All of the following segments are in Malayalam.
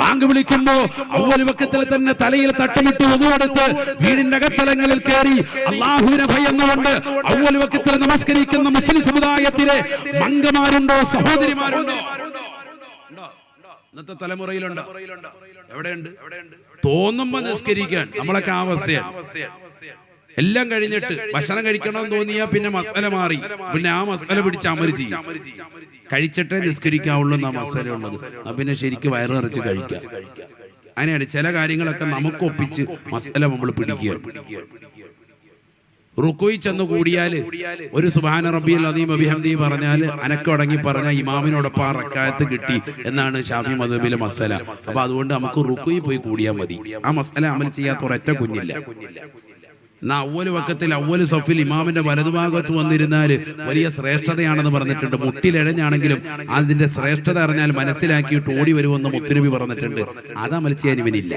ബാങ്ക് വിളിക്കുമ്പോ അവൽ വക്കത്തിൽ തന്നെ തലയിൽ തട്ടമിട്ട് ഒന്നുകൊടുത്ത് വീടിന്റെ അകത്തലങ്ങളിൽ കയറി അള്ളാഹുവിനെ ഭയന്നുകൊണ്ട് അവൽ വക്കത്തിൽ നമസ്കരിക്കുന്ന മുസ്ലിം സമുദായത്തിലെ മംഗമാരുണ്ടോ സഹോദരിമാരുണ്ടോ? ഇന്നത്തെ തലമുറയിലുണ്ട്? എവിടെയുണ്ട്? തോന്നുമ്പോ നിസ്കരിക്കാൻ. നമ്മളൊക്കെ ആവശ്യം എല്ലാം കഴിഞ്ഞിട്ട് ഭക്ഷണം കഴിക്കണം തോന്നിയാ പിന്നെ മസാല മാറി. പിന്നെ ആ മസാല പിടിച്ച് അമര് ചെയ്യും കഴിച്ചിട്ടേ നിസ്കരിക്കാവുള്ളൂ എന്നാ മസാല ഉള്ളത് പിന്നെ ശരിക്കും വയറ് നിറച്ച് കഴിക്കാം അങ്ങനെയാണ് ചില കാര്യങ്ങളൊക്കെ നമുക്ക് ഒപ്പിച്ച് മസാല നമ്മൾ പിടിക്കുക. റുക്കോയി ചെന്ന് കൂടിയാൽ ഒരു സുബാന റബ്ബിൽ അദീം പറഞ്ഞാൽ പറഞ്ഞാൽ അനക്കടങ്ങി പറഞ്ഞ ഇമാമിനോടൊപ്പം ആ റക്കായത്ത് കിട്ടി എന്നാണ് ഷാഫി മദബിലെ മസല. അപ്പൊ അതുകൊണ്ട് നമുക്ക് റുക്കോയി പോയി കൂടിയാൽ മതി. ആ മസല അമൽ ചെയ്യാത്ത ഒരൊറ്റ കുഞ്ഞില്ല. എന്നാ അവൽ വക്കത്തിൽ അവൽ സഫിൽ ഇമാമിന്റെ വലതുഭാഗത്ത് വന്നിരുന്നാൽ വലിയ ശ്രേഷ്ഠതയാണെന്ന് പറഞ്ഞിട്ടുണ്ട്. മുട്ടിലിഴഞ്ഞാണെങ്കിലും അതിന്റെ ശ്രേഷ്ഠത അറിഞ്ഞാൽ മനസ്സിലാക്കിയിട്ട് ഓടി വരുമെന്ന് മുത്തുനബി പറഞ്ഞിട്ടുണ്ട്. അത് അമൽ ചെയ്യാൻ ഇവനില്ല.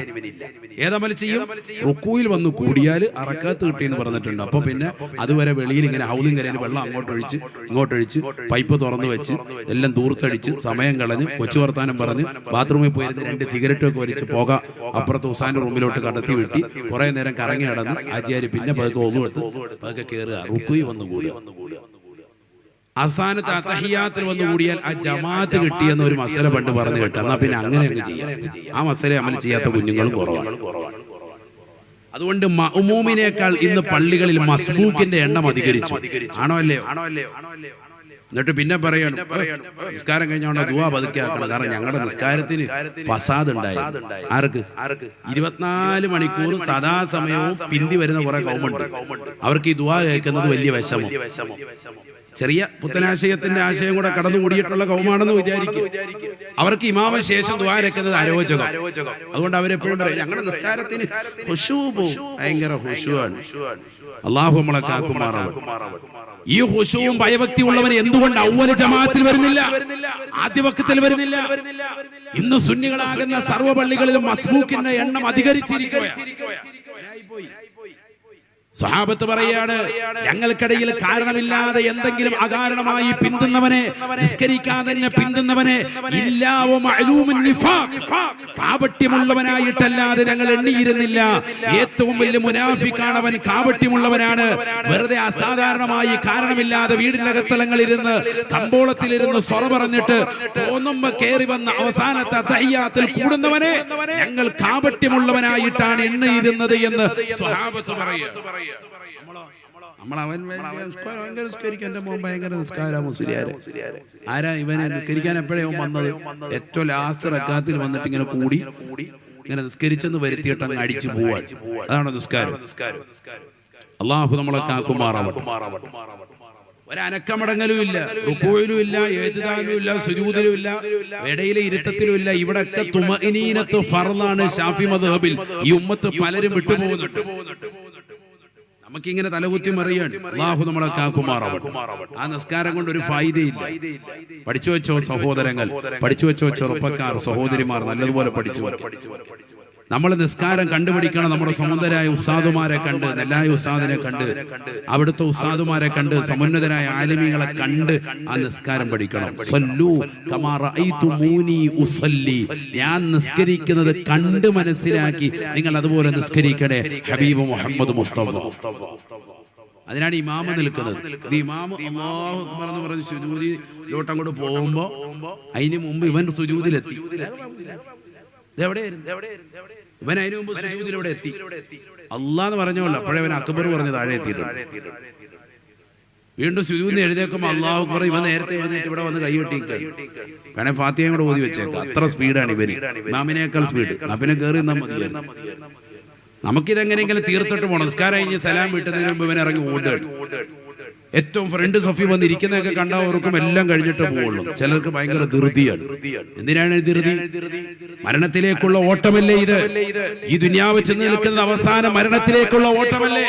ഏതമൽ ചെയ്യും റുക്കൂയിൽ വന്ന് കൂടിയാൽ അറക്കാത്ത് കിട്ടിയെന്ന് പറഞ്ഞിട്ടുണ്ട്. അപ്പൊ പിന്നെ അതുവരെ വെളിയിൽ ഇങ്ങനെ ഹൗലിംഗ് കരയിൽ വെള്ളം അങ്ങോട്ടൊഴിച്ച് ഇങ്ങോട്ടൊഴിച്ച് പൈപ്പ് തുറന്നു വെച്ച് എല്ലാം ദൂർത്തടിച്ച് സമയം കളഞ്ഞ് കൊച്ചു വർത്താനം പറഞ്ഞ് ബാത്റൂമിൽ പോയിരുന്ന് രണ്ട് സിഗരറ്റ് ഒക്കെ വലിച്ച് പോക അപ്പുറത്ത് ഉസാന്റെ റൂമിലോട്ട് കടത്തി വിട്ടി. കുറെ നേരം കറങ്ങി നടന്ന് ആചാര്യ പിന്നെ പതുക്കെ ഒന്നുകൊടുത്ത് പതുക്കെ കയറുക. റുക്കുയി വന്നു കൂടുക. അവസാനത്തെ അസഹിയാത്തിൽ വന്നു കൂടിയാൽ ആ ജമാഅത്ത് കിട്ടിയെന്ന് ഒരു മസല പണ്ട് പറഞ്ഞു കേട്ടു. എന്നാ പിന്നെ അങ്ങനെ അങ്ങ് ചെയ്യാം ആ മസല അമൽ ചെയ്യാത്ത കുഞ്ഞുങ്ങളും കുറവാണ്. അതുകൊണ്ട് മഹുമൂമിനേക്കാൾ ഇന്ന് പള്ളികളിൽ മസ്ബൂക്കിന്റെ എണ്ണം അധികരിച്ചു. ആണോ അല്ലേ ആണോ അല്ലേ എന്നിട്ട് പിന്നെ പറയണം. നിസ്കാരം കഴിഞ്ഞോണ്ട് ദുവാ പതുക്കിയാക്കണം കാരണം ഞങ്ങളുടെ നിസ്കാരത്തിന് ഫസാദ് ഉണ്ടായി ആർക്ക്? ഇരുപത്തിനാല് മണിക്കൂർ സദാസമയവും പിന്തി വരുന്ന കുറെ കൗമുണ്ട്. അവർക്ക് ഈ ദുവാ കേൾക്കുന്നത് വലിയ വിഷമം. ചെറിയ പുത്തനാശയത്തിന്റെ ആശയം കൂടെ കടന്നുകൂടിയിട്ടുള്ള കൗമാണെന്ന് വിചാരിക്കും. അവർക്ക് ഇമാമ ശേഷം ദ്വാരക്കുന്നത് അരോചകം അതുകൊണ്ട് അവരെപ്പോഴും പറയും ഞങ്ങളുടെ നിസ്കാരത്തിന് ഹുഷു ഭയങ്കര ഹുഷുവാണ് അള്ളാഹു നമ്മളെ കാക്കുമാറാവും ഈ ഹുഷുവും ഭയഭക്തി ഉള്ളവർ എന്തുകൊണ്ട് ഔവല ജമാഅത്തിൽ വരുന്നില്ല? ആദ്യപക്കത്തിൽ വരുന്നില്ല? ഇന്ന് സുന്നികളാകുന്ന സർവ പള്ളികളിലും മസ്ബൂക്കിന്റെ എണ്ണം അധികരിച്ചിരിക്കുകയാണ്. സ്വഹാബത്ത് പറയാണ് ഞങ്ങൾക്കിടയിൽ കാരണമില്ലാതെ എന്തെങ്കിലും അകാരണമായി പിന്തുന്നവനെ നിസ്കരിക്കാതെ തന്നെ പിന്തുന്നവനെ. കാപട്യമുള്ളവനായിട്ടല്ലാതെ ഞങ്ങൾ എണ്ണിയിരുന്നില്ല. ഏറ്റവും വലിയ മുനാഫിക്കാണ് അവൻ കാപട്യമുള്ളവനാണ്. വെറുതെ അസാധാരണമായി കാരണമില്ലാതെ വീടിനകത്തലങ്ങളിരുന്ന് കമ്പോളത്തിലിരുന്ന് സ്വറ പറഞ്ഞിട്ട് തോന്നുമ്പോ കയറി വന്ന അവസാനത്തെ തയ്യാത്തിൽ കൂടുന്നവനെ ഞങ്ങൾ കാപട്യമുള്ളവനായിട്ടാണ് എണ്ണിയിരുന്നത് എന്ന് സ്വഹാബത്ത് പറയുക നമ്മൾ അവൻ ഭയങ്കര നിസ്കരിക്കാൻ എന്റെ മോൻ ഭയങ്കര നിസ്കാര മുസ്ലിയാര്. ആരാ ഇവനെ നിസ്കരിക്കാൻ എപ്പോഴേ വന്നത്? ഏറ്റവും ലാസ്റ്റ് റക്കാത്തിൽ വന്നിട്ട് ഇങ്ങനെ കൂടി ഇങ്ങനെ നിസ്കരിച്ചെന്ന് വരുത്തിയിട്ട് അങ്ങ് അടിച്ചു പോവാ അതാണ് നിസ്കാരം. അള്ളാഹു നമ്മളെ കാക്കുമാറാവട്ടെ. ഒരനക്കമടങ്ങലും ഇല്ല റുക്കോയിലും ഇല്ല ഏതുദാനും ഇല്ല സുജൂദിലും ഇല്ല ഇടയിലെ ഇരുത്തത്തിലും ഇല്ല ഇവിടൊക്കെ തുമഇനീനത്ത് ഫർളാണ് ഷാഫി മദ്ഹബിൽ. ഈ ഉമ്മത്ത് പലരും വിട്ടുപോകുന്നുണ്ട്. നമുക്കിങ്ങനെ തലകുത്തി മറിയാണ് അള്ളാഹു നമ്മളെ കാക്കുമാറാവട്ടെ. ആ നിസ്കാരം കൊണ്ട് ഒരു ഫായിദയില്ല. പഠിച്ചു വെച്ചോ സഹോദരങ്ങൾ. പഠിച്ചു വെച്ചോ ചെറുപ്പക്കാർ സഹോദരിമാർ നല്ലതുപോലെ പഠിച്ചു നമ്മൾ നിസ്കാരം കണ്ടുപിടിക്കണം നമ്മുടെ സമുദരായ ഉസ്താദുമാരെ കണ്ട് നെല്ലായ ഉസ്താദിനെ കണ്ട് അവിടുത്തെ ഉസ്താദുമാരെ കണ്ട് സമുന്നതരായ ആലിമീങ്ങളെ കണ്ട് ആ നിസ്കാരം പഠിക്കണം. ഞാൻ നിസ്കരിക്കുന്നത് കണ്ട് മനസ്സിലാക്കി നിങ്ങൾ അതുപോലെ നിസ്കരിക്കണേ. ഹബീബ് മുഹമ്മദ് മുസ്തഫ. അതിനാണ് ഇമാമ നിൽക്കുന്നത്. ഇമാമ എന്ന് പറഞ്ഞ് സുജൂതിലോട്ട് അങ്ങോട്ട് പോകുമ്പോ അതിന് മുമ്പ് ഇവൻ സുജൂതിലെത്തി. എവിടെയായിരുന്നു എവിടെയായിരുന്നു? ഇതെവിടെയായിരുന്നു? ഇവൻ അതിനു മുമ്പ് സുജൂദിൽ ഇവിടെ എത്തി? അള്ളാന്ന് പറഞ്ഞോളൂ. അപ്പോഴേ അവൻ അക്ബർ പറഞ്ഞ് താഴെ എത്തിയിട്ടുണ്ട്. വീണ്ടും സുജൂദിന് എഴുതേക്കുമ്പോൾ അള്ളാഹു അക്ബർ ഇവൻ നേരത്തെ എഴുന്നേറ്റ് ഇവിടെ വന്ന് കൈവെട്ടിക്കുക വേണേ ഫാത്തിയും കൂടെ ഓതി വെച്ചേക്കാം. അത്ര സ്പീഡാണ് ഇവന്. മാമിനേക്കാൾ സ്പീഡ്. അപ്പിനെ കയറി നമുക്കിതെങ്ങനെയെങ്കിലും തീർത്തിട്ട് പോണം. നിസ്കാരം കഴിഞ്ഞ് സലാം വിട്ടതിന് മുമ്പ് ഇവൻ ഇറങ്ങി ഓടുകയാണ് ഏറ്റവും ഫ്രണ്ട് സഫി വന്നിരിക്കുന്നതൊക്കെ കണ്ടവർക്കും എല്ലാം കഴിഞ്ഞിട്ട് പോകുള്ളൂ. ചിലർക്ക് ഭയങ്കര ധൃതിയാണ്. എന്തിനാണ് ധൃതി? മരണത്തിലേക്കുള്ള ഓട്ടമല്ലേ ഇത്? ഈ ദുനിയാവ് ചെന്ന് നിൽക്കുന്ന അവസാന മരണത്തിലേക്കുള്ള ഓട്ടമല്ലേ?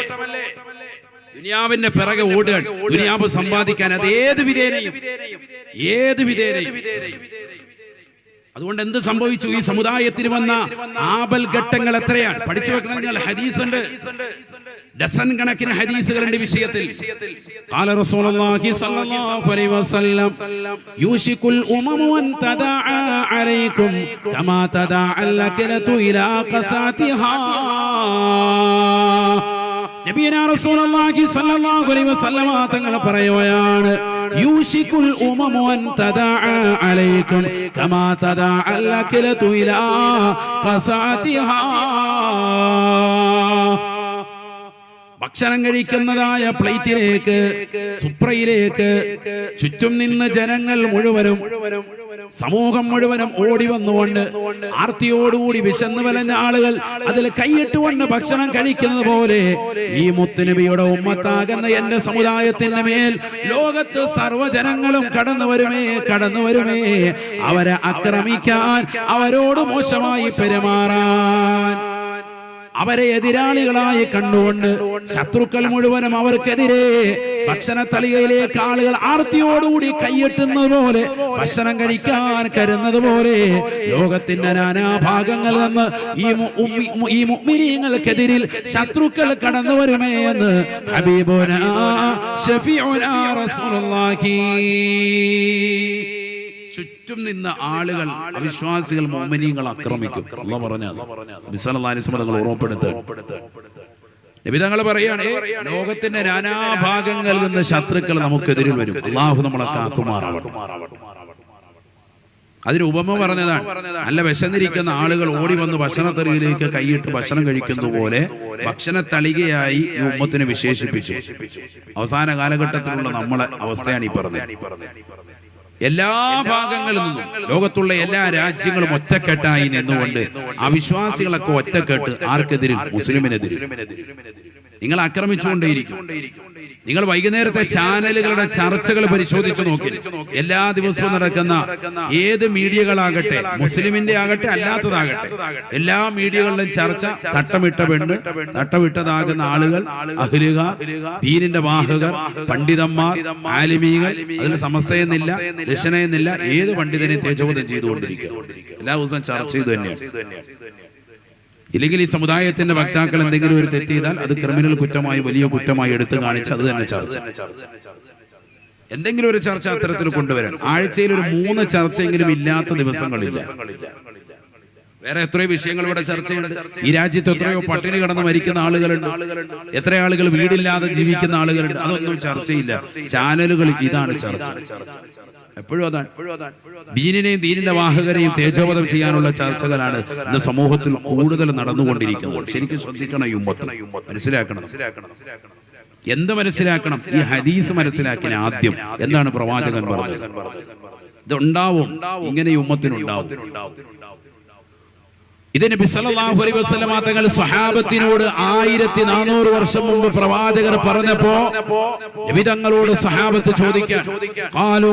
ദുനിയാവിന്റെ പിറകെ ഓടുകയാണ്. ദുനിയാവ് സമ്പാദിക്കാൻ അത് ഏത് വിധേനയും? ഏത് വിധേനയും? അതുകൊണ്ട് എന്ത് സംഭവിച്ചു ഈ സമുദായത്തിന് വന്ന ആപൽ ഘട്ടങ്ങൾ എത്രയാണ് പഠിച്ചു വെക്കണം നിങ്ങൾ ഹദീസ് ഉണ്ട് ഡസൻ കണക്കിന് ഹദീസുകളുണ്ട് വിഷയത്തിൽ قال رسول الله صلى الله عليه وسلم يوشك الأمم أن تداعى عليكم كما تداعى الأكلة إلى قساتها യൂഷിക്കുൽ ഉമമുൻ അലൈക്കും കമാ ഇലാ ഭക്ഷണം കഴിക്കുന്നതായ പ്ലേറ്റിലേക്ക് സുപ്രയിലേക്ക് ചുറ്റും നിന്ന് ജനങ്ങൾ മുഴുവനും സമൂഹം മുഴുവനും ഓടി വന്നുകൊണ്ട് ആർത്തിയോടുകൂടി വിശന്നു വലഞ്ഞ ആളുകൾ അതിൽ കൈയിട്ടുകൊണ്ട് ഭക്ഷണം കഴിക്കുന്നത് പോലെ ഈ മുത്തുനബിയുടെ ഉമ്മത്താകുന്ന എന്റെ സമുദായത്തിന്റെ മേൽ ലോകത്ത് സർവജനങ്ങളും കടന്നു വരുമേ കടന്നു വരുമേ. അവരെ ആക്രമിക്കാൻ അവരോട് മോശമായി പെരുമാറാൻ. അവരെ എതിരാളികളായി കണ്ടുകൊണ്ട് ശത്രുക്കൾ മുഴുവനും അവർക്കെതിരെ ഭക്ഷണ തളികയിലേക്ക് ആളുകൾ ആർത്തിയോടുകൂടി കൈയെട്ടുന്നത് പോലെ ഭക്ഷണം കഴിക്കാൻ കരുന്നത് പോലെ ലോകത്തിന്റെ നാനാഭാഗങ്ങളിൽ നിന്ന് ഈ ഈ ശത്രുക്കൾ കടന്നു വരുമേ എന്ന് ഹബീബുന ഷഫീഉന റസൂലുള്ളാഹി. ചുറ്റും നിന്ന ആളുകൾ അവിശ്വാസികൾ മോമിനിയങ്ങൾ ആക്രമിക്കും. അല്ല പറഞ്ഞ വിസലങ്ങൾ ഓർമ്മപ്പെടുത്ത നിബിതങ്ങൾ പറയാണ് ലോകത്തിന്റെ നാനാഭാഗങ്ങളിൽ നിന്ന് ശത്രുക്കൾ നമുക്കെതിരിൽ വരും. അള്ളാഹു നമ്മളെ കാക്കുമാറാവട്ടെ. അതിന് ഉപമ പറഞ്ഞതാണ് നല്ല വിശന്നിരിക്കുന്ന ആളുകൾ ഓടി വന്ന് ഭക്ഷണത്തെറിയിലേക്ക് കൈയിട്ട് ഭക്ഷണം കഴിക്കുന്ന പോലെ ഭക്ഷണ തളികയായി ഉമ്മത്തിനെ വിശേഷിപ്പിച്ചു. അവസാന കാലഘട്ടത്തിലുള്ള നമ്മളെ അവസ്ഥയാണ് ഈ പറഞ്ഞത്. എല്ലാ ഭാഗങ്ങളിൽ നിന്നും ലോകത്തുള്ള എല്ലാ രാജ്യങ്ങളും ഒറ്റക്കെട്ടായി നിന്നുകൊണ്ട് അവിശ്വാസികളൊക്കെ ഒറ്റക്കെട്ട് ആർക്കെതിരിൽ? മുസ്ലിമിനെതിരെ നിങ്ങൾ ആക്രമിച്ചുകൊണ്ടേയിരിക്കും. നിങ്ങൾ വൈകുന്നേരത്തെ ചാനലുകളുടെ ചർച്ചകൾ പരിശോധിച്ചു നോക്കി എല്ലാ ദിവസവും നടക്കുന്ന ഏത് മീഡിയകളാകട്ടെ മുസ്ലിമിന്റെ ആകട്ടെ അല്ലാത്തതാകട്ടെ. എല്ലാ മീഡിയകളിലും ചർച്ച തട്ടമിട്ട പെണ്ണ് തട്ടമിട്ടതാകുന്ന ആളുകൾ അഹ്ലുക ദീനിന്റെ വാഹകർ പണ്ഡിതന്മാർ ആലിമീകൾ അതിൽ സമസ്തയെന്നില്ല ദശനയെന്നില്ല ഏത് പണ്ഡിതനെ തേജോധം ചെയ്തുകൊണ്ടിരിക്കുക. എല്ലാ ദിവസവും ചർച്ച ചെയ്തു തന്നെയാണ്. ഇല്ലെങ്കിൽ ഈ സമുദായത്തിന്റെ വക്താക്കൾ എന്തെങ്കിലും ഒരു തെറ്റ് ചെയ്താൽ അത് ക്രിമിനൽ കുറ്റമായി വലിയ കുറ്റമായി എടുത്തു കാണിച്ച് അത് തന്നെ ചർച്ച. എന്തെങ്കിലും ഒരു ചർച്ച അത്തരത്തിൽ കൊണ്ടുവരാൻ. ആഴ്ചയിൽ ഒരു മൂന്ന് ചർച്ചയെങ്കിലും ഇല്ലാത്ത ദിവസങ്ങളില്ല. വേറെ എത്രയോ വിഷയങ്ങൾ ഇവിടെ ചർച്ചയുണ്ട് ഈ രാജ്യത്ത് എത്രയോ പട്ടിണി കടന്ന് മരിക്കുന്ന ആളുകളുണ്ട്. എത്ര ആളുകൾ വീടില്ലാതെ ജീവിക്കുന്ന ആളുകളുണ്ട്. അതൊന്നും ചർച്ചയില്ല ചാനലുകൾ ഇതാണ് ചർച്ച. എപ്പോഴും അതാണ്. ദീനിനെയും ദീനിന്റെ വാഹകരെയും തേജോവധം ചെയ്യാനുള്ള ചർച്ചകളാണ് ഇന്ന് സമൂഹത്തിൽ കൂടുതൽ നടന്നുകൊണ്ടിരിക്കുന്നത്. ശരിക്കും ശ്രദ്ധിക്കണം ഈ ഉമ്മത്ത്. മനസ്സിലാക്കണം. എന്ത് മനസ്സിലാക്കണം? ഈ ഹദീസ് മനസ്സിലാക്കിയ ആദ്യം എന്താണ് പ്രവാചകൻ പറഞ്ഞത്? ഇതുണ്ടാവും. ഇങ്ങനെ ഈ ഉമ്മത്തിനുണ്ടാവും. ഇത് നബി സല്ലല്ലാഹു അലൈഹി വസല്ലമ തങ്ങൾ സ്വഹാബത്തിനോട് ആയിരത്തി നാനൂറ് വർഷം മുമ്പ് പ്രവാചകർ പറഞ്ഞപ്പോ നബി തങ്ങളോട് സ്വഹാബത്ത് ചോദിക്കാൻ കാലോ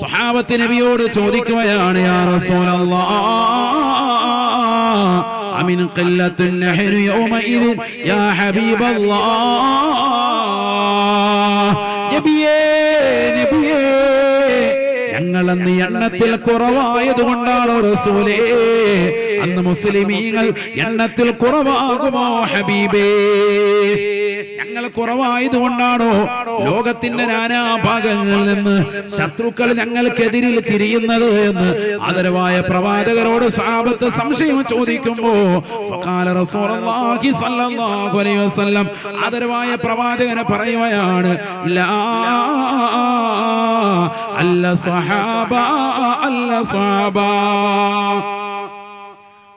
സ്വഹാബത്ത് നബിയോട് ചോദിക്കുകയാണ് യാ റസൂലല്ലാഹ് അമിൻ ഖല്ലത്തുൻ നഹ്നു യൗമഇദിൻ യാ ഹബീബല്ലാഹ് നബിയേ ഞങ്ങൾ അന്ന് എണ്ണത്തിൽ കുറവായത് കൊണ്ടാണോ റസൂലേ? അന്ന് മുസ്ലിമീങ്ങൾ എണ്ണത്തിൽ കുറവാകുമോ ഹബീബേ? ഞങ്ങൾ കുറവായത് കൊണ്ടാണോ ലോകത്തിന്റെ നാനാഭാഗങ്ങളിൽ നിന്ന് ശത്രുക്കൾ ഞങ്ങൾക്കെതിരിൽ തിരിയുന്നത് എന്ന് ആദരവായ പ്രവാചകരോട് സാപത്ത് സംശയം ചോദിക്കുമ്പോ ആദരവായ പ്രവാചകനെ പറയുകയാണ് അല്ല സഹാബ അല്ല സഹാബ.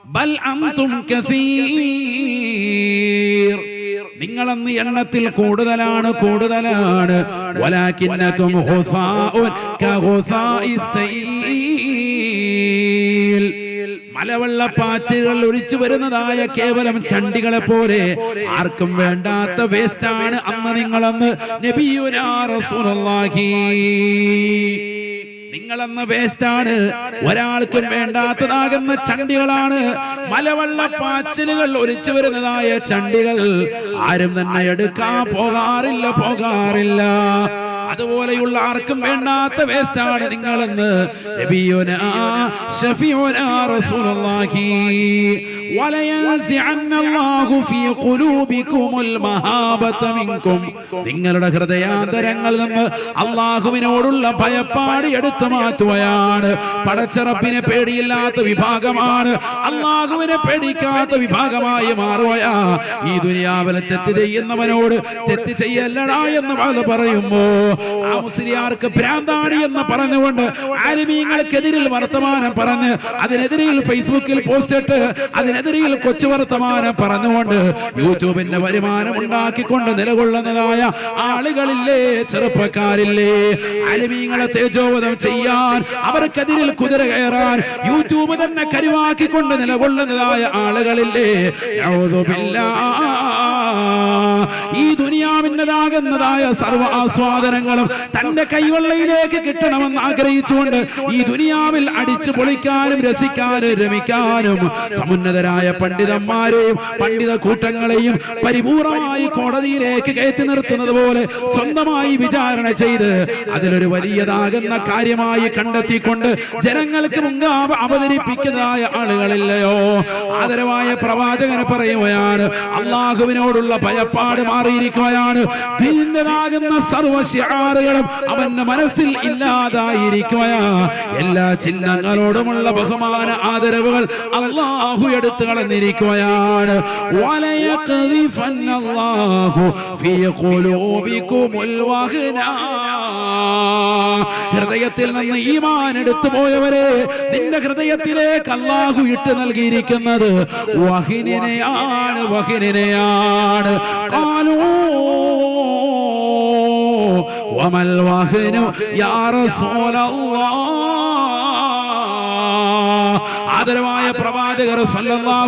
ബൽ അൻതും കസീർ. നിങ്ങളന്ന് എണ്ണത്തിൽ കൂടുതലാണ് കൂടുതലാണ്. മലവെള്ളപ്പാച്ചിലുകൾ ഒഴിച്ചു വരുന്നതായ കേവലം ചണ്ടികളെ പോലെ ആർക്കും വേണ്ടാത്ത വേസ്റ്റാണ് അന്ന് നിങ്ങളെന്ന് നബിയുനാ റസൂലുള്ളാഹി. നിങ്ങളെന്ന വേസ്റ്റാണ് ഒരാൾക്കും വേണ്ടാത്തതാകുന്ന ചണ്ടികളാണ്. മലവെള്ള പാച്ചിലുകൾ ഒലിച്ചു വരുന്നതായ ചണ്ടികൾ. ആരും തന്നെ എടുക്കാൻ പോകാറില്ല പോകാറില്ല. അതുപോലെയുള്ള ആർക്കും വേണ്ടാത്ത വേസ്റ്റാണ് നിങ്ങളെന്ന് നിങ്ങളുടെ ഹൃദയാന്തരങ്ങളിൽ നിന്ന് അള്ളാഹുവിനോടുള്ള ഭയപ്പാട് എടുത്തു മാറ്റുകയാണ്. പടച്ചറപ്പിനെ പേടിയില്ലാത്ത വിഭാഗമാണ്. അള്ളാഹുവിനെ പേടിക്കാത്ത വിഭാഗമായി മാറുകയാ. ഈ ദുനിയാവിലെ തെറ്റ് ചെയ്യുന്നവനോട് തെറ്റ് ചെയ്യല്ലടാ എന്ന് പറയുമ്പോ ആ മുസ്ലിയാർക്ക് ഭ്രാന്താണി എന്ന് പറഞ്ഞുകൊണ്ട് ആലിമീങ്ങൾക്കെതിരിൽ വർത്തമാനം പറഞ്ഞ് അതിനെതിരിൽ ഫേസ്ബുക്കിൽ പോസ്റ്റ് ഇട്ട് അതിനെതിരിൽ കൊച്ചു വർത്തമാനം പറഞ്ഞുകൊണ്ട് യൂട്യൂബിന്റെ വരുമാനം ഉണ്ടാക്കിക്കൊണ്ട് നിലകൊള്ളുന്നതായ ആളുകളില്ലേ ചെറുപ്പക്കാരില്ലേ? അലിമീങ്ങളെ തേജോവധം ചെയ്യാൻ അവർക്കെതിരിൽ കുതിര കയറാൻ യൂട്യൂബ് തന്നെ കരുവാക്കിക്കൊണ്ട് നിലകൊള്ളുന്നതായ ആളുകളില്ലേ. ഈ ദുനിയാവിന്റെതാകുന്നതായ സർവ ആസ്വാദനങ്ങളും തന്റെ കൈവെള്ളയിലേക്ക് കിട്ടണമെന്ന് ആഗ്രഹിച്ചുകൊണ്ട് ഈ ദുനിയാവിൽ അടിച്ചു പൊളിക്കാനും രസിക്കാനും രമിക്കാനും സമുന്നതരായ പണ്ഡിതന്മാരെയും പണ്ഡിത കൂട്ടങ്ങളെയും പരിപൂർണമായി കോടതിയിലേക്ക് കയറ്റി നിർത്തുന്നത് പോലെ സ്വന്തമായി വിചാരണ ചെയ്ത് അതിലൊരു വലിയതാകുന്ന കാര്യമായി കണ്ടെത്തിക്കൊണ്ട് ജനങ്ങൾക്ക് മുൻകാവ് അവതരിപ്പിക്കുന്നതായ ആളുകളില്ലയോ? ആദരവായ പ്രവാചകന് പറയുകയാണ് അള്ളാഹുവിനോടുള്ള ഭയപ്പാട് മാറിയിരിക്കുകയാണ് ദീനനാകുന്ന സർവശാറുകളും അവന്റെ മനസ്സിൽ ഇല്ലാതായിരിക്കുകയാ എല്ലാ ചിഹ്നങ്ങളോടുമുള്ള ബഹുമാന ആദരവുകൾ അള്ളാഹു എടുത്തു കളഞ്ഞിരിക്കുകയാണ്. ഹൃദയത്തിൽ നിന്ന് ഈമാൻ എടുത്തു പോയവരെ നിന്റെ ഹൃദയത്തിലേക്ക് അള്ളാഹു ഇട്ട് നൽകിയിരിക്കുന്നത് വഹിനെയാണ് വഹിനെയാണ് കാലൂ വമൽ വഹനു യാ റസൂലല്ലാഹ് ആദരവായ പ്രവാചകർ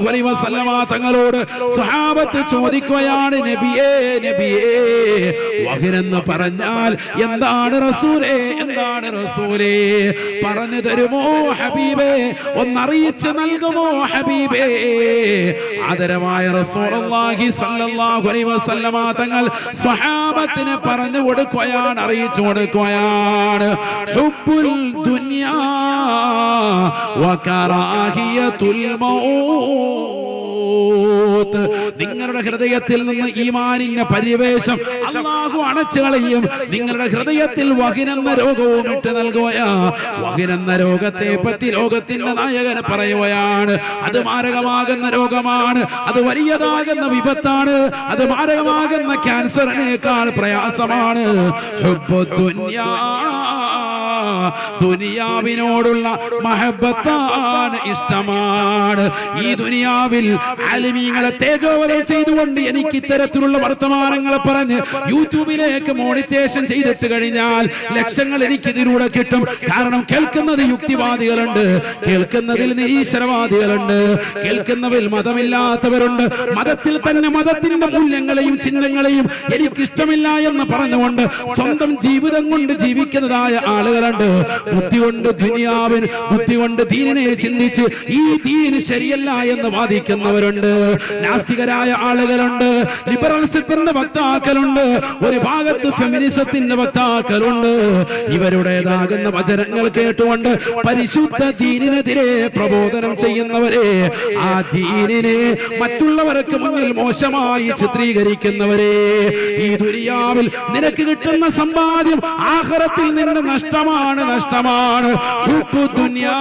അലൈഹി വസല്ലമ തങ്ങളോട് സ്വഹാബത്ത് ചോദിക്കുകയാണ് നബിയേ നബിയേ വഹിനെന്ന് പറഞ്ഞാൽ എന്താണ് റസൂലേ എന്താണ് റസൂലേ? പറഞ്ഞു തരുമോ ഹബീബേ? ഒന്നറിയിച്ച് നൽകുമോ ഹബീബേ? ആദരമായ റസൂലുള്ളാഹി സല്ലല്ലാഹു അലൈഹി വസല്ലമ തങ്ങൾ സ്വഹാബത്തിനെ പറഞ്ഞു കൊടുക്കുകയാണ് അറിയിച്ചു കൊടുക്കുകയാണ്. ഹുബ്ബുൽ ദുനിയാ വകറാഹിയത്തുൽ മൗത്ത്. നിങ്ങളുടെ ഹൃദയത്തിൽ നിന്ന് ഈമാനിന്റെ പരിവേശം അള്ളാഹു അണച്ചു കളയും. നിങ്ങളുടെ ഹൃദയത്തിൽ വഹിനെന്ന രോഗവും ഇട്ട് നൽകുകയാ വഹിനെന്ന രോഗത്തെ പറ്റി ലോകത്തിന്റെ നായകൻ പറയുകയാണ്. അത് മാരകമാകുന്ന രോഗമാണ്. അത് വലിയതാകുന്ന വിപത്താണ്. അത് മാരകമാകുന്ന ക്യാൻസറിനേക്കാൾ പ്രയാസമാണ്. ഹുബ്ബുദ്ദുന്യാ. ദുനിയാവിനോടുള്ള മഹബത്താണ് ഇഷ്ടമാണ്. ഈ ദുനിയാവിൽ അലിമീങ്ങളെ തേജോവധം ചെയ്തുകൊണ്ട് എനിക്ക് ഇത്തരത്തിലുള്ള വർത്തമാനങ്ങൾ പറഞ്ഞ് യൂട്യൂബിലേക്ക് മോണിറ്റേഷൻ ചെയ്തിട്ട് കഴിഞ്ഞാൽ ലക്ഷങ്ങൾ എനിക്ക് ഇതിലൂടെ കിട്ടും. കാരണം കേൾക്കുന്നത് യുക്തിവാദികളുണ്ട്. കേൾക്കുന്നതിൽ നിരീശ്വരവാദികളുണ്ട്. കേൾക്കുന്നതിൽ മതമില്ലാത്തവരുണ്ട്. മതത്തിൽ തന്നെ മതത്തിന്റെ മൂല്യങ്ങളെയും ചിഹ്നങ്ങളെയും എനിക്കിഷ്ടമില്ല എന്ന് പറഞ്ഞുകൊണ്ട് സ്വന്തം ജീവിതം കൊണ്ട് ജീവിക്കുന്നതായ ആളുകളുണ്ട്. ബുദ്ധി കൊണ്ട് ദുനിയാവിന് ബുദ്ധി കൊണ്ട് ദീനിനെ ചിന്തിച്ച് ഈ ദീന് ശരിയല്ല എന്ന് വാദിക്കുന്നവരുണ്ട്. നാസ്തികരായ ആളുകളുണ്ട് ലിബറൽസത്തിന്റെ വക്താക്കളുണ്ട് ഒരു ഭാഗത്ത് ഫെമിനിസത്തിന്റെ വക്താക്കളുണ്ട്. ഇവരുടേതാകുന്ന വചനങ്ങൾ കേട്ടുകൊണ്ട് പരിശുദ്ധ ദീനിനെതിരെ പ്രബോധനം ചെയ്യുന്നവരെ ആ ദീനിനെ മറ്റുള്ളവർക്ക് മുന്നിൽ മോശമായി ചിത്രീകരിക്കുന്നവരെ. ഈ ദുരിയാവിൽ നിനക്ക് കിട്ടുന്ന സമ്പാദ്യം ആഹ്റത്തിൽ നിന്ന് നഷ്ടമാണ് നഷ്ടമാണ് ദുനിയാ.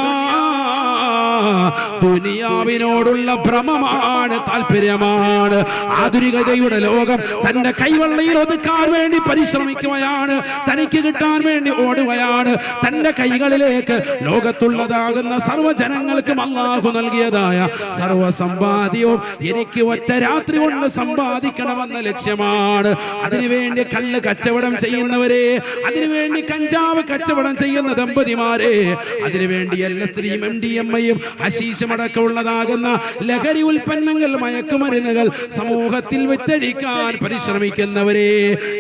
ദുനിയാവിനോടുള്ള ഭ്രമമാണ് താല്പര്യമാണ് ആധുനികതയുടെ ലോകം തന്റെ കൈവെള്ളയിൽ ഒതുക്കാൻ വേണ്ടി പരിശ്രമിക്കുകയാണ്. തനിക്ക് കിട്ടാൻ വേണ്ടി ഓടുകയാണ്. തന്റെ കൈകളിലേക്ക് ലോകത്തുള്ളതാകുന്ന സർവജനങ്ങൾക്കും അള്ളാഹു നൽകിയതായ സർവ സമ്പാദ്യവും എനിക്ക് ഒറ്റ രാത്രി കൊണ്ട് സമ്പാദിക്കണമെന്ന ലക്ഷ്യമാണ്. അതിനുവേണ്ടി കല്ല് കച്ചവടം ചെയ്യുന്നവരെ അതിനുവേണ്ടി കഞ്ചാവ് കച്ചവടം ചെയ്യുന്ന ദമ്പതിമാരെ അതിനുവേണ്ടി എല്ലാ സ്ത്രീയും എം ഡി എം ഐയും ഹശീഷും അടക്കമുള്ളതാകുന്ന ലഹരി ഉൽപ്പന്നങ്ങൾ മയക്കുമരുന്നുകൾ സമൂഹത്തിൽ വിറ്റഴിക്കാൻ പരിശ്രമിക്കുന്നവരെ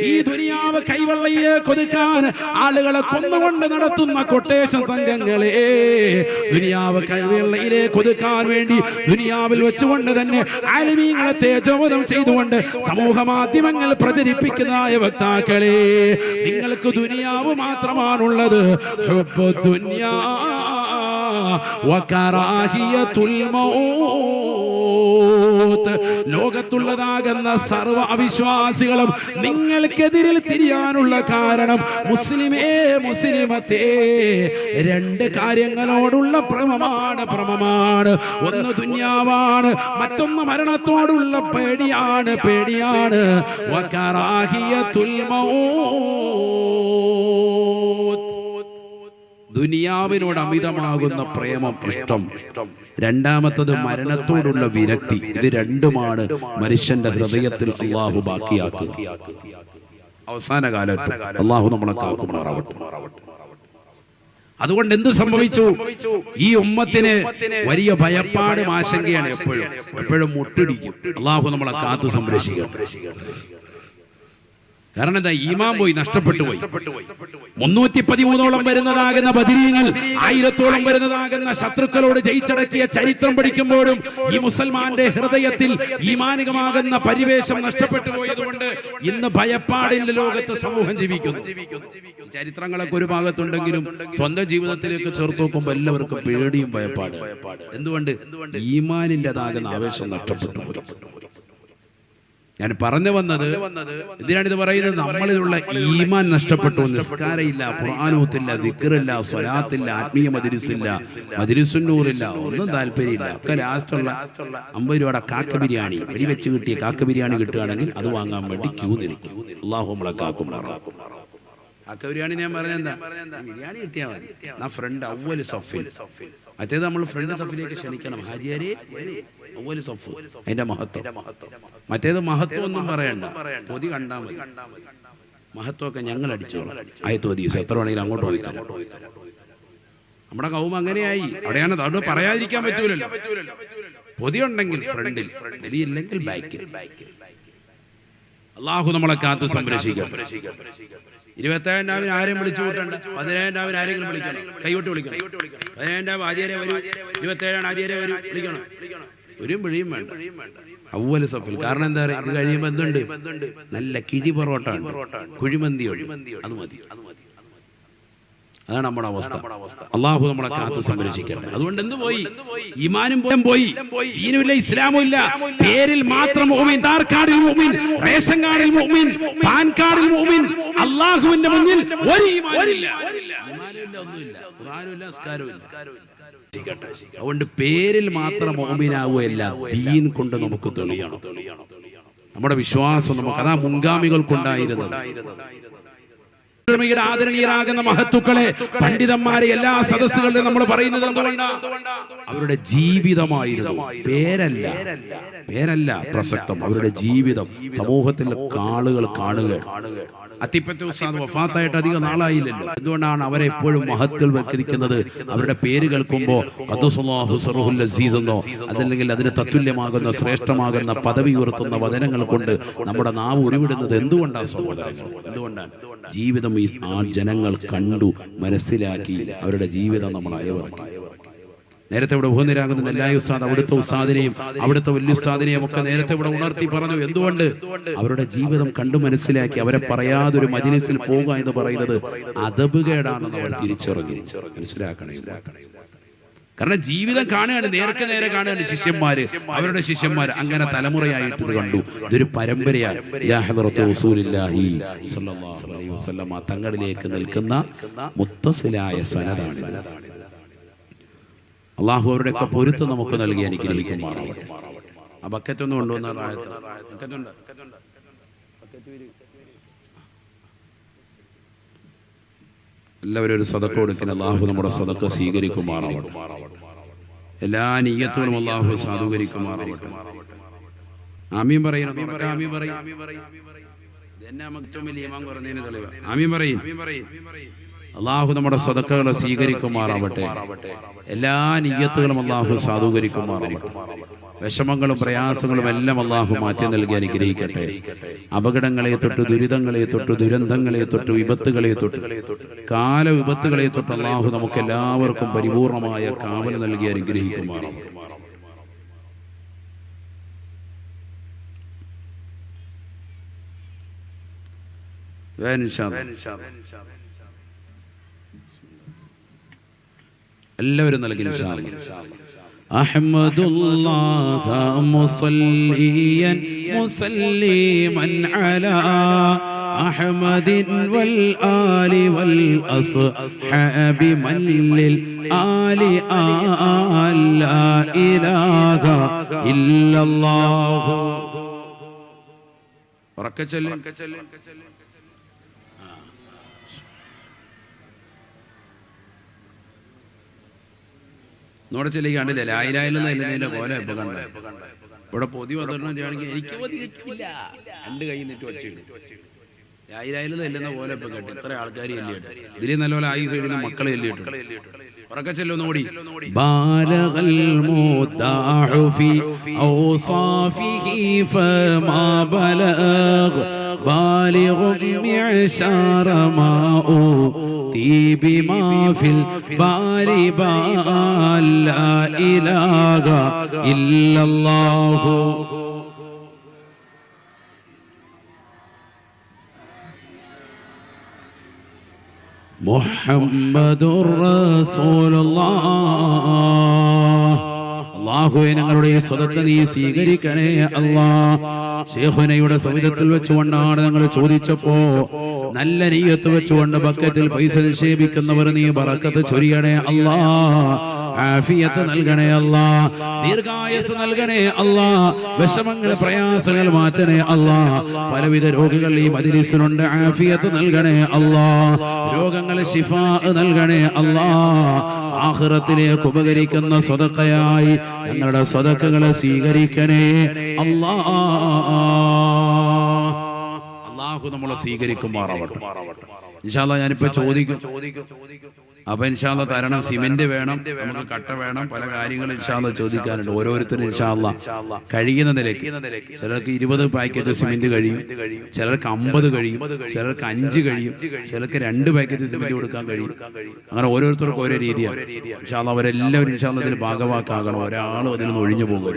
ഈ ദുനിയാവ് കൈവെള്ളയെ കൊതുക്കാൻ ആളുകളെ കൊന്നുകൊണ്ട് നടത്തുന്ന കൊട്ടേഷൻ സംഘങ്ങളെ ദുനിയാവ് കൈവെള്ളയിലെ കൊതുക്കാൻ വേണ്ടി ദുനിയാവിൽ വെച്ചുകൊണ്ട് തന്നെ ആലിമീങ്ങളെ തേജോവധം ചെയ്തുകൊണ്ട് സമൂഹ മാധ്യമങ്ങൾ പ്രചരിപ്പിക്കുന്നതായ വക്താക്കളെ നിങ്ങൾക്ക് ദുനിയാവ് മാത്രമാണുള്ളത്. ദുനിയാ. വകറാഹിയത്തുൽ മൗത്ത്. ലോകത്തുള്ളതാകുന്ന സർവ അവിശ്വാസികളും നിങ്ങൾക്കെതിരിൽ തിരിയാനുള്ള കാരണം മുസ്ലിമേ മുസ്ലിമത്തേ. രണ്ട് കാര്യങ്ങളോടുള്ള ഭ്രമമാണ് ഭ്രമമാണ്. ഒന്ന് ദുന്യാവാണ് മറ്റൊന്ന് മരണത്തോടുള്ള പേടിയാണ് പേടിയാണ്. വകറാഹിയത്തുൽ മൗത്ത്. ദുനിയാവിനോട് അമിതമാകുന്ന പ്രേമം ഇഷ്ടം. രണ്ടാമത്തത് മരണത്തോടുള്ള വിരക്തി. ഇത് രണ്ടുമാണ് മനുഷ്യന്റെ ഹൃദയത്തിൽ അള്ളാഹു ബാക്കിയാക്കുക. അവസാന കാലത്ത് അള്ളാഹു നമ്മളെ അതുകൊണ്ട് എന്ത് സംഭവിച്ചു? ഈ ഉമ്മത്തിന് വലിയ ഭയപ്പാടും ആശങ്കയാണ് എപ്പോഴും. എപ്പോഴും മുട്ടിടിക്കും. അള്ളാഹു നമ്മളെ കാത്തു സംരക്ഷിക്കും. കാരണം എന്താ ഈമാൻ പോയി നഷ്ടപ്പെട്ടു പോയി മുന്നൂറ്റി പതിമൂന്നോളം വരുന്നതാകുന്ന ബദിരീങ്ങൾ ആയിരത്തോളം വരുന്നതാകുന്ന ശത്രുക്കളോട് ജയിച്ചടക്കിയ ചരിത്രം പഠിക്കുമ്പോഴും ഈ മുസൽമാന്റെ ഹൃദയത്തിൽ ഈമാനികമാകുന്ന പരിവേശം നഷ്ടപ്പെട്ടു പോയതുകൊണ്ട് ഇന്ന് ഭയപ്പാടിന്റെ ലോകത്ത് സമൂഹം ജീവിക്കുന്നു. ചരിത്രങ്ങളൊക്കെ ഒരു ഭാഗത്തുണ്ടെങ്കിലും സ്വന്തം ജീവിതത്തിലേക്ക് ചേർത്ത് നോക്കുമ്പോൾ എല്ലാവർക്കും പേടിയും ഭയപ്പാട്. എന്തുകൊണ്ട്? ഈമാനിന്റെതാകുന്ന ആവേശം നഷ്ടപ്പെട്ടു ഞാൻ പറഞ്ഞു വന്നത് എന്തിനാണ് ഇത് പറയുന്നത്? നമ്മളിലുള്ള ഈമാൻ നഷ്ടപ്പെട്ടു നിസ്കാരമില്ല പ്രാനൂത്തില്ല ദിക്കറില്ല സ്വലാത്തില്ല ആത്മീയ മതിരിസില്ല മതിരിസുന്നൂറില്ല ഒന്നും താല്പര്യമില്ല. ഒക്കെ ലാസ്റ്റുള്ള അമ്പത് രൂപയുടെ കാക്ക ബിരിയാണി വെടിവെച്ച് കിട്ടിയ കാക്ക ബിരിയാണി കിട്ടുകയാണെങ്കിൽ അത് വാങ്ങാൻ വേണ്ടി ക്യൂ നിൽക്കും. അള്ളാഹു നമ്മളെ കാക്കും കാക്ക ബിരിയാണി ഞാൻ പറഞ്ഞെന്താ ബിരിയാണി കിട്ടിയാൽ മതി. ഫ്രണ്ട് അവൽ സഫിൽ മറ്റേത് നമ്മൾ ഫ്രണ്ട് സഫിലേക്ക് ക്ഷണിക്കണം. ഹാജിയാരെ. അതിന്റെ മഹത്വം. മറ്റേത് മഹത്വം ഒന്നും പറയണ്ട. പൊതി കണ്ടാ മതി. മഹത്വമൊക്കെ ഞങ്ങൾ അടിച്ചോളാം. ആയത്ത് ദിവസം എത്ര വേണമെങ്കിലും അങ്ങോട്ട് പോയി നമ്മുടെ കൗമ അങ്ങനെയായി. അവിടെയാണ് അവിടെ പറയാതിരിക്കാൻ പറ്റൂലല്ലോ. പൊതി ഉണ്ടെങ്കിൽ ഫ്രണ്ടിൽ. പൊതി ഇല്ലെങ്കിൽ ബാക്കിൽ. അള്ളാഹു നമ്മളെ കാത്ത് സംരക്ഷിക്കാം. ഇരുപത്തേഴാം രാവിലെ ആരെയും വിളിച്ചു കൂട്ടണ്ട. പതിനേഴാം രാവിലെ ആരെങ്കിലും വിളിക്കണം. കൈവിട്ട് വിളിക്കണം. പതിനേഴാം രാവ് ആചാര്യ വരും. ഇരുപത്തേഴാണ് ആചാര്യ വരും. വിളിക്കണം. ഒരു മിഴിയും വേണ്ട. അവൽ സഫിൽ കാരണം എന്താ പറയുക? ഇത് കഴിയുമ്പോൾ എന്തുണ്ട്? നല്ല കിഴി പൊറോട്ട കുഴിമന്തി അത് മതി. അത് മതി. അതാണ് നമ്മുടെ അവസ്ഥ. അള്ളാഹു നമ്മളെ കാത്തു സംരക്ഷിക്കണം അതുകൊണ്ട് എന്ത് പോയി? ഇമാനും പോയി? പോയി. ഈനുമില്ല ഇസ്ലാമും ഇല്ല. പേരിൽ മാത്രം മുഅ്മിൻ കാർഡിൽ മുഅ്മിൻ റേഷൻ കാർഡിൽ മുഅ്മിൻ പാൻ കാർഡിൽ മുഅ്മിൻ അള്ളാഹുവിന്റെ മുന്നിൽ ഒരു ഈമാനില്ല ഒന്നുമില്ല. അതുകൊണ്ട് പേരിൽ മാത്രം മോമിനാവുകയല്ല ദീൻ കൊണ്ട് നമുക്ക് തെളിയണം. നമ്മുടെ വിശ്വാസം നമുക്ക് അതാ മുൻഗാമികൾക്കുണ്ടായിരുന്നു ആദരണീയരാകുന്ന മഹത്തുക്കളെ പണ്ഡിതന്മാരെ എല്ലാ സദസ്സുകളിലും നമ്മൾ പറയുന്നത് അവരുടെ ജീവിതമായിരുന്നു. പേരല്ല പേരല്ല പ്രസക്തം. അവരുടെ ജീവിതം സമൂഹത്തിലെ കാളുകൾ കാണുക. അത്തിപ്പറ്റ ഉസ്താദ് വഫാത്തായിട്ട് അധികം നാളായില്ലല്ലോ. എന്തുകൊണ്ടാണ് അവരെ എപ്പോഴും മഹത്തിൽ വൽക്കരിക്കുന്നത്? അവരുടെ പേര് കേൾക്കുമ്പോൾ എന്നോ അതല്ലെങ്കിൽ അതിന് തത്തുല്യമാകുന്ന ശ്രേഷ്ഠമാകുന്ന പദവി ഉയർത്തുന്ന വചനങ്ങൾ കൊണ്ട് നമ്മുടെ നാവ് ഉരുവിടുന്നത് എന്തുകൊണ്ടാണ് എന്തുകൊണ്ടാണ്? ജീവിതം ഈ ആ ജനങ്ങൾ കണ്ടു മനസ്സിലാക്കി അവരുടെ ജീവിതം നമ്മൾ അയവിറക്കി. നേരത്തെ ഇവിടെ ഭൂനിരാകുന്ന നെല്ലായ ഉസ്താദ് അവിടുത്തെ ഉസ്താദിനെയും അവിടുത്തെ വലിയ ഉസ്താദിനെയും ഒക്കെ നേരത്തെ ഇവിടെ ഉണർത്തി പറഞ്ഞു. എന്തുകൊണ്ട്? അവരുടെ ജീവിതം കണ്ടു മനസ്സിലാക്കി അവരെ പറയാതെ ഒരു മജിലിസിൽ പോവുക എന്ന് പറയുന്നത് അതബുകേടാണെന്ന് അവർ തിരിച്ചറിഞ്ഞു. മനസ്സിലാക്കണേ. കാരണം ജീവിതം കാണുകയാണ് നേരത്തെ നേരെ കാണുകയാണ് ശിഷ്യന്മാര്. അവരുടെ ശിഷ്യന്മാർ അങ്ങനെ തലമുറയായിട്ട് കണ്ടു. ഇതൊരു പരമ്പരയാണ്. തങ്ങളിലേക്ക് നിൽക്കുന്ന മുത്തസിലായ സനതാണ് അള്ളാഹു അവരുടെ ഒക്കെ പൊരുത്തം നമുക്ക് നൽകി അനുഗ്രഹിക്കുമാറാവട്ടെ ആ ബക്കറ്റ് ഒന്ന് കൊണ്ടുവന്ന എല്ലാവരും ഒരു സദക്ക കൊടുക്കുന്ന അള്ളാഹു നമ്മുടെ സദക്ക സ്വീകരിക്കുമാറാവട്ടെ എല്ലാ നീയത്തോടും അള്ളാഹു സാധൂകരിക്കുമാറാവട്ടെ ആമീൻ പറയണം. ആമീൻ പറയും. ഇതെന്നെ പറയും. ആമീൻ പറയും. അള്ളാഹു നമ്മുടെ സ്വതക്കകളെ സ്വീകരിക്കുമാറാവട്ടെ. എല്ലാ നീയത്തുകളും അള്ളാഹു സാധൂകരിക്കുമാറാവട്ടെ. വിഷമങ്ങളും പ്രയാസങ്ങളും എല്ലാം അള്ളാഹു മാറ്റി നൽകി അനുഗ്രഹിക്കട്ടെ. അപകടങ്ങളെ തൊട്ട് ദുരിതങ്ങളെ തൊട്ട് ദുരന്തങ്ങളെ തൊട്ട് വിപത്തുകളെ തൊട്ട് കാല വിപത്തുകളെ തൊട്ട് അള്ളാഹു നമുക്ക് എല്ലാവർക്കും പരിപൂർണമായ കാവൽ നൽകി അനുഗ്രഹിക്കുമാറാവട്ടെ. എല്ലാവരും നൽകി أحمد الله مصليا مسلما على أحمد والآل والأصحاب من للآل آل لا إله إلا الله ഉറക്കച്ചൊല്ലി എന്നോട് കണ്ടില്ല ലായിലായില്ലെന്നല്ല കോല ഇപ്പൊ കണ്ട? ഇവിടെ പൊതി വന്നിട്ടുണ്ടെങ്കിൽ എനിക്ക് രണ്ട് കൈ നിട്ട് വെച്ചിട്ട് ലായിലായില്ലെന്ന പോലെ ഇപ്പൊ കേട്ടു ഇത്ര ആൾക്കാർ എല്ലിയിട്ട് ഇതിൽ നല്ലപോലെ ആയി സൈഡിൽ മക്കളെ എല്ലിയിട്ട് ഉറക്കെ ചെല്ലും നോടി ഔസാഫിഹി بالغ معشار ما أوتي بما في البار بال لا إله إلا الله. محمد رسول الله. അള്ളാഹുവെ ഞങ്ങളുടെ ഈ സ്വതത്തെ നീ സ്വീകരിക്കണേ അള്ളാ ഷേഹുനയുടെ സവിധത്തിൽ വെച്ചുകൊണ്ടാണ് ഞങ്ങൾ ചോദിച്ചപ്പോ നല്ല നീയത്ത് വെച്ചുകൊണ്ട് ബക്കറ്റിൽ പൈസ നിക്ഷേപിക്കുന്നവർ നീ പറക്കത്ത് ചൊരിയണേ അള്ളാ ആഫിയത്ത് നൽകണേ അല്ലാ. ദീർഘായസ് നൽകണേ അല്ലാ. വിഷമങ്ങൾ പ്രയാസങ്ങൾ മാറ്റണേ അല്ലാ. പലവിധ രോഗികൾ ഈ മജിലിസിലുണ്ട് ആഫിയത്ത് നൽകണേ അല്ലാ. രോഗങ്ങൾ ശിഫ നൽകണേ അല്ലാ. ആഹ്റത്തിലേക്ക് ഉപകരിക്കുന്ന സ്വതക്കയായി ഞങ്ങളുടെ സ്വതക്കുകളെ സ്വീകരിക്കണേ. അല്ലാ. അള്ളാഹു നമ്മളെ സ്വീകരിക്കുമാറാവട്ടെ. ഇൻഷാല്ല ഞാനിപ്പോ ചോദിക്കും. അപ്പൊ ഇൻഷാല്ല തരണം. സിമെന്റ് വേണം. നമുക്ക് കട്ട വേണം. പല കാര്യങ്ങളും ഇൻഷാല്ല ചോദിക്കാനുണ്ട്. ഓരോരുത്തരും ഇൻഷാല്ല കഴിയുന്ന നിലയ്ക്ക് ചിലർക്ക് ഇരുപത് പാക്കറ്റ് സിമെന്റ് കഴിയും. ചിലർക്ക് അമ്പത് കഴിയും. ചിലർക്ക് അഞ്ച് കഴിയും. ചിലർക്ക് രണ്ട് പാക്കറ്റ് സിമെന്റ് കൊടുക്കാൻ കഴിയും. അങ്ങനെ ഓരോരുത്തർക്കും ഓരോ രീതിയാണ് ഇൻഷാല്ല അവരെല്ലാവരും ഇൻഷാല്ല ഇതിന് ഭാഗവാക്കാകണം. ഒരാളും അതിൽ നിന്ന് ഒഴിഞ്ഞു പോകും.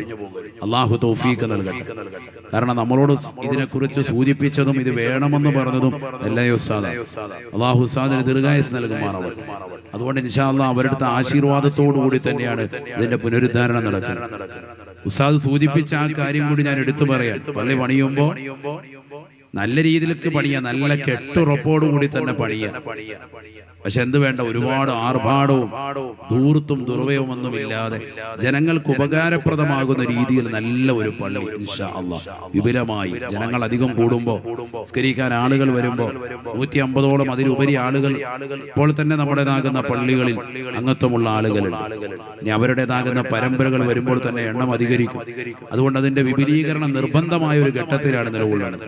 അള്ളാഹു തോഫീക്ക് നൽകട്ടെ. കാരണം നമ്മളോട് ഇതിനെക്കുറിച്ച് സൂചിപ്പിച്ചതും ഇത് വേണമെന്ന് പറഞ്ഞതും എല്ലാ ഉസ്താദ് അള്ളാഹു ഉസ്താദിന് ദീർഘായസ് നൽകുമാറാവട്ടെ അതുകൊണ്ട് ഇൻഷാല്ല അവരുടെ ആശീർവാദത്തോടു കൂടി തന്നെയാണ് ഇതിന്റെ പുനരുദ്ധാരണം നടക്കുന്നത്. ഉസ്താദ് സൂചിപ്പിച്ച ആ കാര്യം കൂടി ഞാൻ എടുത്തു പറയാം. പള്ളി പണിയുമ്പോ നല്ല രീതിയിലേക്ക് പണിയാ. നല്ല കെട്ടുറപ്പോടു കൂടി തന്നെ പണിയാ. പക്ഷെ എന്ത് വേണ്ട? ഒരുപാട് ആർഭാടവും ദൂർത്തും ദുർവയവും ഒന്നും ഇല്ലാതെ ജനങ്ങൾക്ക് ഉപകാരപ്രദമാകുന്ന രീതിയിൽ നല്ല ഒരു പള്ളി വിപുലമായി ജനങ്ങൾ അധികം കൂടുമ്പോൾ സ്കരിക്കാൻ ആളുകൾ വരുമ്പോൾ നൂറ്റി അമ്പതോളം അതിലുപരി ആളുകൾ ഇപ്പോൾ തന്നെ നമ്മുടേതാകുന്ന പള്ളികളിൽ അംഗത്വമുള്ള ആളുകൾ ഇനി അവരുടേതാകുന്ന പരമ്പരകൾ വരുമ്പോൾ തന്നെ എണ്ണം അധികരിക്കും. അതുകൊണ്ട് അതിന്റെ വിപുലീകരണം നിർബന്ധമായ ഒരു ഘട്ടത്തിലാണ് നിലകൊള്ളുന്നത്.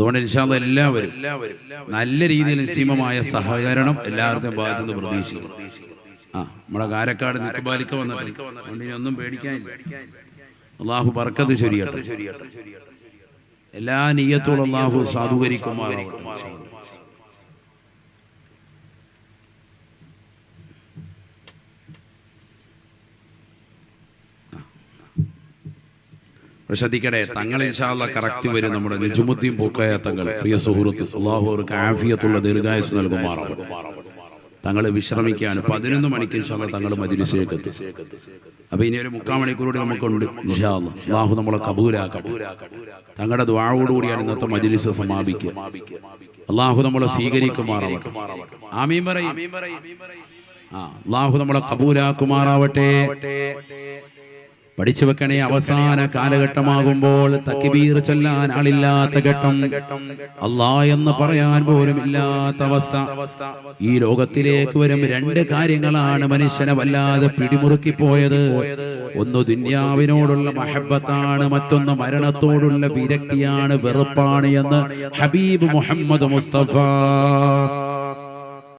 അതുകൊണ്ട് ഇൻഷാല്ല എല്ലാവരും നല്ല രീതിയിൽ നിസീമമായ സഹകരണം എല്ലാവർക്കും ഭാഗത്തുനിന്ന് പ്രതീക്ഷിക്കും ആ നമ്മുടെ കാരക്കാട് നിക്കബാലിക്ക വന്ന അതുകൊണ്ട് ഇനി ഒന്നും പേടിക്കാനില്ല. അള്ളാഹു ബർക്കത്ത് ശരിയാട്ടെ എല്ലാ നീയത്തോളം അള്ളാഹു സാധൂകരിക്കുമാറാവട്ടെ. ശ്രദ്ധിക്കട്ടെ തങ്ങൾ ഇൻഷാല്ല കറക്റ്റ് വരും നമ്മുടെ നിജുമുദ്ദീൻ പൂക്കയ തങ്ങൾ പ്രിയ സുഹൃത്ത് അള്ളാഹു അവർക്ക് ആഫിയത്തുള്ള ദീർഘായുസ് നൽകുമാറാണ് തങ്ങൾ വിശ്രമിക്കാൻ പതിനൊന്ന് മണിക്ക് ഇൻഷാല്ല തങ്ങൾ മജിലിസിലേക്ക് എത്തും. അപ്പൊ ഇനി ഒരു മുക്കാൽ മണിക്കൂറോടെ നമുക്കുണ്ട് ഇൻഷാല്ല അള്ളാഹു നമ്മളെ കബൂലാക്കട്ടെ. തങ്ങളുടെ ദ്വാഴോടുകൂടിയാണ് ഇന്നത്തെ മജിലിസ് സമാപിക്കുക. അള്ളാഹു നമ്മളെ സ്വീകരിക്കുമാറാവട്ടെ. ആമീൻ പറയും. ആ അള്ളാഹു നമ്മളെ കബൂലാക്കുമാറാവട്ടെ. പഠിച്ചു വെക്കണേ അവസാന കാലഘട്ടമാകുമ്പോൾ തക്കിബീർ ചൊല്ലാൻ ആളില്ലാത്ത ഘട്ടം അല്ലാ എന്ന് പറയാൻ പോലും ഇല്ലാത്ത അവസ്ഥ. ഈ ലോകത്തിലേക്ക് വരും രണ്ട് കാര്യങ്ങളാണ് മനുഷ്യനെ വല്ലാതെ പിടിമുറുക്കി പോയത്. ഒന്ന് ദുന്യാവിനോടുള്ള മഹബത്താണ് മറ്റൊന്ന് മരണത്തോടുള്ള വിരക്തിയാണ് വെറുപ്പാണ് എന്ന് ഹബീബ് മുഹമ്മദ് മുസ്തഫ.